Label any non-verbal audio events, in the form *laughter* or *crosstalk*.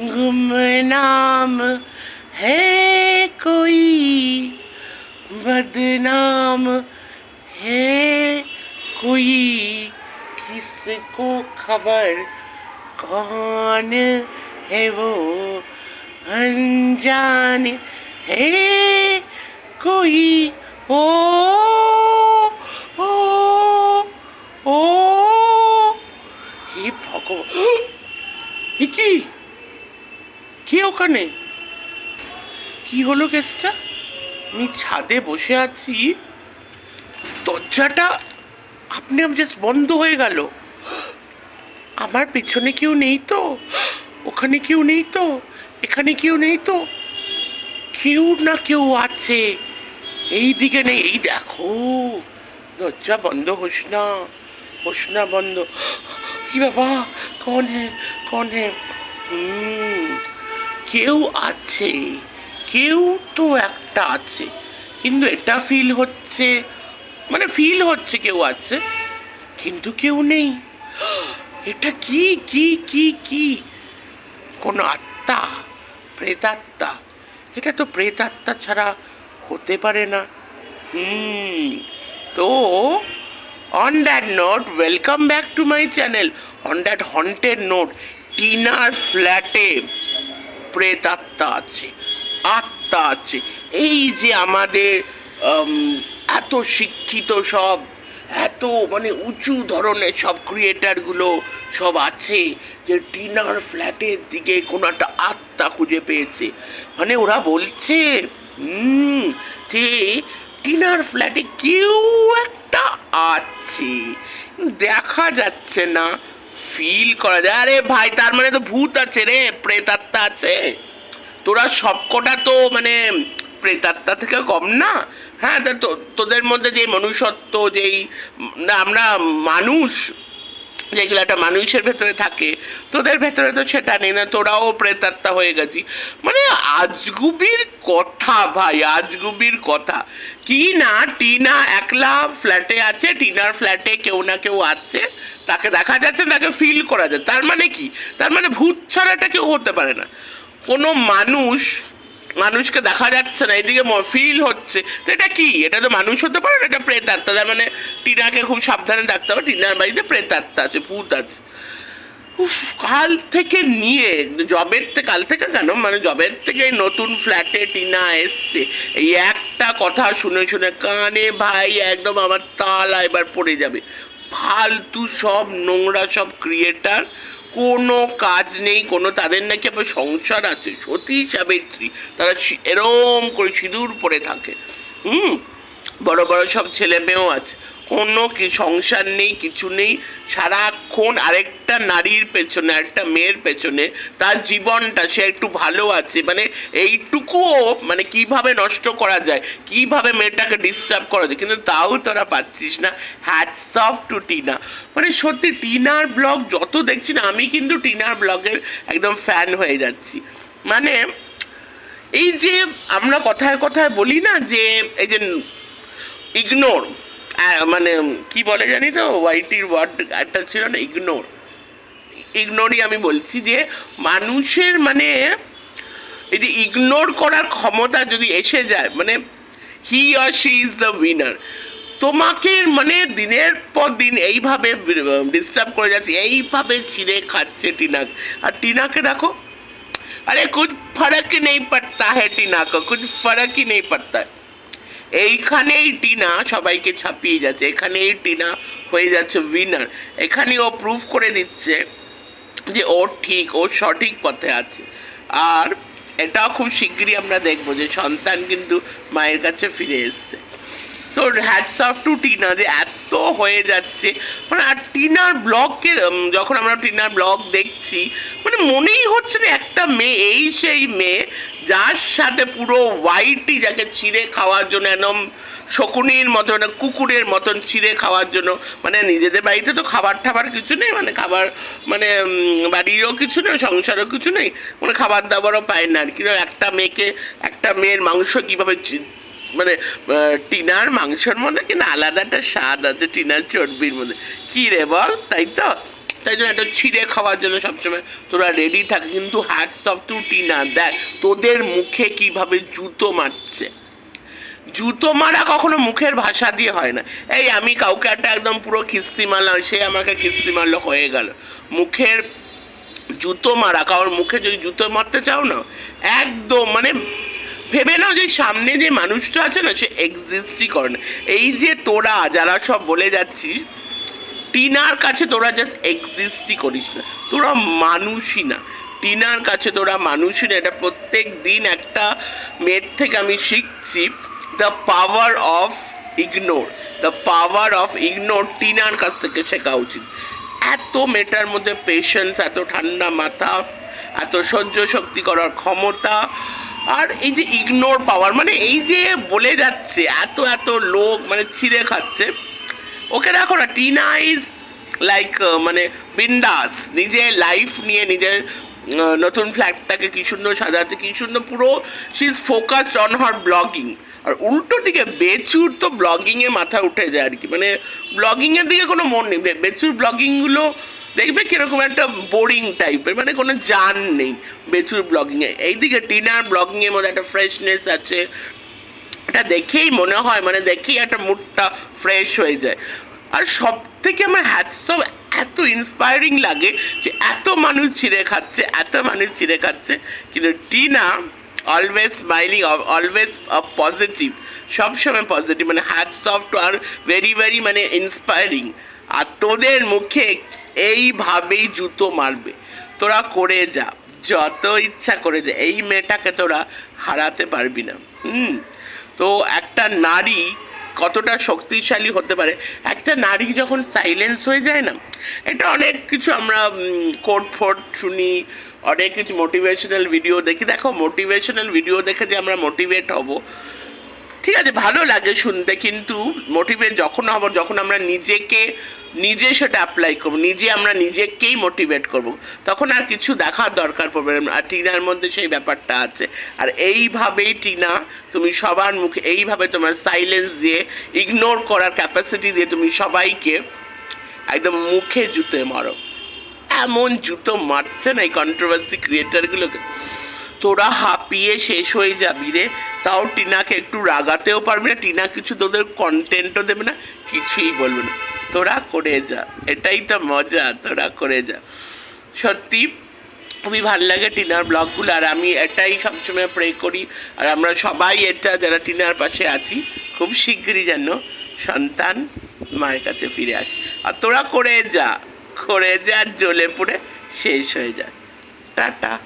गुमनाम है कोई, बदनाम है कोई। किसको खबर, कौन है वो? अनजान है कोई। ओ ओ ओ, हे भगवान। *gasps* কি ওখানে? কি হলো কেসটা? আমি ছাদে বসে আছি। দরজাটা আপনি জাস্ট বন্ধ হয়ে গেল। আমার পেছনে কেউ নেই তো? ওখানে কেউ নেই তো? এখানে কেউ নেই তো? কেউ না কেউ আছে। এই দিকে নেই এই দেখো। দরজা বন্ধ হোস না হোস না বন্ধ। কি বাবা? কন হ্যাঁ কন হ্যাঁ হুম, কেউ আছে, কেউ তো একটা আছে, কিন্তু এটা ফিল হচ্ছে মানে ফিল হচ্ছে কেউ আছে, কিন্তু কেউ নেই। *gasps* এটা কি কি কি কি? কোনো আত্মা? প্রেতাত্মা? এটা তো প্রেতাত্মা ছাড়া হতে পারে না। হুম, তো on that note welcome back to my channel on that haunted note টিনার ফ্ল্যাটে প্রেতাত্মা আছে, আত্মা আছে। এই যে আমাদের এত শিক্ষিত সব, এত মানে উঁচু ধরনের সব ক্রিয়েটারগুলো সব আছে যে টিনার ফ্ল্যাটের দিকে কোনো একটা আত্মা খুঁজে পেয়েছে। মানে ওরা বলছে ঠিক টিনার ফ্ল্যাটে কেউ একটা আছে। দেখা যাচ্ছে না ফিল করা যায়। আরে ভাই, তার মানে তো ভূত আছে রে, প্রেতাত্মা আছে। তোরা সবকটা তো মানে প্রেতাত্মা থেকে কম না। হ্যাঁ তোদের মধ্যে যে মনুষ্যত্ব, যেই আমরা মানুষ যেগুলো একটা মানুষের ভেতরে থাকে, তোদের ভেতরে তো সেটা নেই না, তোরাও প্রেতাত্মা হয়ে গেছি। মানে আজগুবির কথা ভাই, আজগুবির কথা। কি না টিনা একলা ফ্ল্যাটে আছে, টিনার ফ্ল্যাটে কেউ না কেউ আছে, তাকে দেখা যাচ্ছে, তাকে ফিল করা যায়। তার মানে কি? তার মানে ভূত ছাড়াটা কেউ হতে পারে না। কোনো মানুষ মানুষকে দেখা যাচ্ছে না, এদিকে ফিল হচ্ছে। তো এটা কি? এটা তো মানুষ হতে পারে না, এটা প্রেতাত্মা। তার মানে টিনাকে খুব সাবধানে রাখতে হবে। টিনার বাড়িতে প্রেতাত্মা আছে, ভূত আছে। কাল থেকে নিয়ে, জবের থেকে কাল থেকে কেন? মানে জবের থেকে নতুন ফ্ল্যাটে টিনা এসছে। এই একটা কথা শুনে শুনে কানে ভাই একদম আমার তালা এবার পড়ে যাবে। ফালতু সব নোংরা সব ক্রিয়েটার কোনো কাজ নেই, কোনো তাদের নাকি আবার সংসার আছে। সতী সাবিত্রী তারা এরম করে সিঁদুর পরে থাকে। হুম? বড় বড় সব ছেলে মেয়েও আছে। কোনো কি সংসার নেই, কিছু নেই। সারাক্ষণ আরেকটা নারীর পেছনে একটা মেয়ের পেছনে তার জীবনটা সে একটু ভালো আছে। মানে এইটুকুও মানে কীভাবে নষ্ট করা যায়, কীভাবে মেয়েটাকে ডিস্টার্ব করা যায়, কিন্তু তাও তোরা পাচ্ছিস না। হ্যাটস অফ টু টিনা মানে সত্যি টিনার ব্লগ যত দেখছি না, আমি কিন্তু টিনার ব্লগের একদম ফ্যান হয়ে যাচ্ছি। মানে এই যে আমরা কথায় কথায় বলি না যে, এই যে ইগনোর মানে কি বলে জানি তো ওয়াইটির ওয়ার্ড একটা ছিল না ইগনোর ইগনোরই আমি বলছি যে মানুষের মানে এই যে ইগনোর করার ক্ষমতা যদি এসে যায় মানে he or she is the winner তোমাকে মানে দিনের পর দিন এইভাবে ডিস্টার্ব করে যাচ্ছে এইভাবে ছিঁড়ে খাচ্ছে টিনাকে আর টিনাকে দেখো अरे कुछ फर्क ही नहीं पड़ता है टीना को कुछ फर्क ही नहीं पड़ता है এইখানেই টিনা সবাইকে ছাপিয়ে যাচ্ছে, এখানেই টিনা হয়ে যাচ্ছে উইনার এখানে ও প্রুভ করে দিচ্ছে যে ও ঠিক, ও সঠিক পথে আছে। আর এটাও খুব শিগগিরই আমরা দেখব যে সন্তান কিন্তু মায়ের কাছে ফিরে এসছে। তো হ্যাটস অফ টু টিনা যে এত হয়ে যাচ্ছে। মানে আর টিনার ব্লগকে যখন আমরা টিনার ব্লগ দেখছি মানে মনেই হচ্ছে না একটা মেয়ে, এই সেই মেয়ে যার সাথে পুরো হোয়াইটই যাকে ছিঁড়ে খাওয়ার জন্য, একদম শকুনির মতো মানে কুকুরের মতন ছিঁড়ে খাওয়ার জন্য মানে নিজেদের বাড়িতে তো খাবার টাবার কিছু নেই মানে খাবার মানে বাড়িরও কিছু নেই, সংসারও কিছু নেই মানে খাবার দাবারও পায় না আর কি। একটা মেয়েকে, একটা মেয়ের মাংস কীভাবে মানে টিনার মাংসের মধ্যে কিনা আলাদা একটা স্বাদ আছে, টিনার চর্বির মধ্যে। কী রে বল, তাই তো? তাই জন্য একটা ছিঁড়ে খাওয়ার জন্য সবসময় তোরা রেডি থাকে, কিন্তু হ্যাটস অফ টু টিনা। দেখ, তোদের মুখে কীভাবে জুতো মারছে। জুতো মারা কখনো মুখের ভাষা দিয়ে হয় না। এই আমি কাউকে একটা একদম পুরো খিস্তি মারলাম, সে আমাকে খিস্তি মারলো, হয়ে গেল। মুখের জুতো মারা কারোর মুখে যদি জুতো মারতে চাও না, একদম মানে ভেবে নাও যে সামনে যে মানুষটা আছে না, সে এক্সিস্টই করে না। এই যে তোরা, যারা সব বলে যাচ্ছিস টিনার কাছে তোরা জাস্ট এক্সিস্টই করিস না। তোরা মানুষই না। টিনার কাছে তোরা মানুষই না। এটা প্রত্যেক দিন একটা মেয়ের থেকে আমি শিখছি the power of ignore the power of ignore টিনার কাছ থেকে শেখা উচিত। এত মেয়েটার মধ্যে পেশেন্স এত ঠান্ডা মাথা, এত সহ্য শক্তি করার ক্ষমতা, আর এই যে ইগনোর পাওয়ার মানে এই যে বলে যাচ্ছে, এত এত লোক মানে ছিঁড়ে খাচ্ছে ওকে দেখো না টিনা ইজ লাইক মানে বিন্দাস, নিজের লাইফ নিয়ে, নিজের নতুন ফ্ল্যাটটাকে কী সুন্দর সাজাচ্ছে, কি সুন্দর পুরো she is focused on her blogging আর উল্টো দিকে, বেচুর তো ব্লগিংয়ে মাথা উঠে যায় আর কি মানে ব্লগিংয়ের দিকে কোনো মন নেই বেচুর ব্লগিংগুলো দেখবে কীরকম একটা বোরিং টাইপের মানে কোনো জান নেই, বেচুর ব্লগিংয়ে এইদিকে টিনার ব্লগিংয়ের মধ্যে একটা ফ্রেশনেস আছে এটা দেখেই মনে হয় মানে দেখেই একটা মুডটা ফ্রেশ হয়ে যায়। আর সব থেকে আমার হ্যাটসব এত ইন্সপায়ারিং লাগে যে এত মানুষ ছিঁড়ে খাচ্ছে, এত মানুষ ছিঁড়ে খাচ্ছে। কিন্তু Tina always smiling always positive সবসময় পজিটিভ মানে hats off to her very very মানে ইন্সপায়ারিং আর তোদের মুখে এইভাবেই জুতো মারবে। তোরা করে যা, যত ইচ্ছা করে যা, এই মেয়েটাকে তোরা হারাতে পারবি না। হুম। তো একটা নারী কতটা শক্তিশালী হতে পারে? একটা নারী যখন সাইলেন্স হয়ে যায় না, এটা অনেক কিছু আমরা কোট ফোট শুনি, অনেক কিছু মোটিভেশনাল ভিডিও দেখি। দেখো মোটিভেশনাল ভিডিও দেখে যে আমরা মোটিভেট হব ঠিক আছে, ভালো লাগে শুনতে, কিন্তু মোটিভেট যখন হব, যখন আমরা নিজেকে, নিজে সেটা অ্যাপ্লাই করব, নিজে আমরা নিজেকেই মোটিভেট করব, তখন আর কিছু দেখার দরকার পড়বে আর টিনার মধ্যে সেই ব্যাপারটা আছে। আর এইভাবেই টিনা, তুমি সবার মুখে, এইভাবে তোমার সাইলেন্স দিয়ে ইগনোর করার ক্যাপাসিটি দিয়ে তুমি সবাইকে একদম মুখে জুতে মারো। এমন জুতো মারছে না এই কন্ট্রোভার্সি ক্রিয়েটারগুলোকে তোরা হাঁপিয়ে শেষ হয়ে যাবি রে। তাও টিনাকে একটু রাগাতেও পারবি না। টিনা কিছু তোদের কন্টেন্টও দেবে না। কিছুই বলবে না। তোরা করে যা। এটাই তো মজা। তোরা করে যা। সত্যি, খুবই ভালো লাগে টিনার ব্লগগুলো। আর আমি এটাই সবসময় প্রে করি। আর আমরা সবাই এটা, যারা টিনার পাশে আছি, খুব শিগগিরই যেন সন্তান মায়ের কাছে ফিরে আসে। আর তোরা করে যা। করে যা, জ্বলে পড়ে শেষ হয়ে যায় টাটা।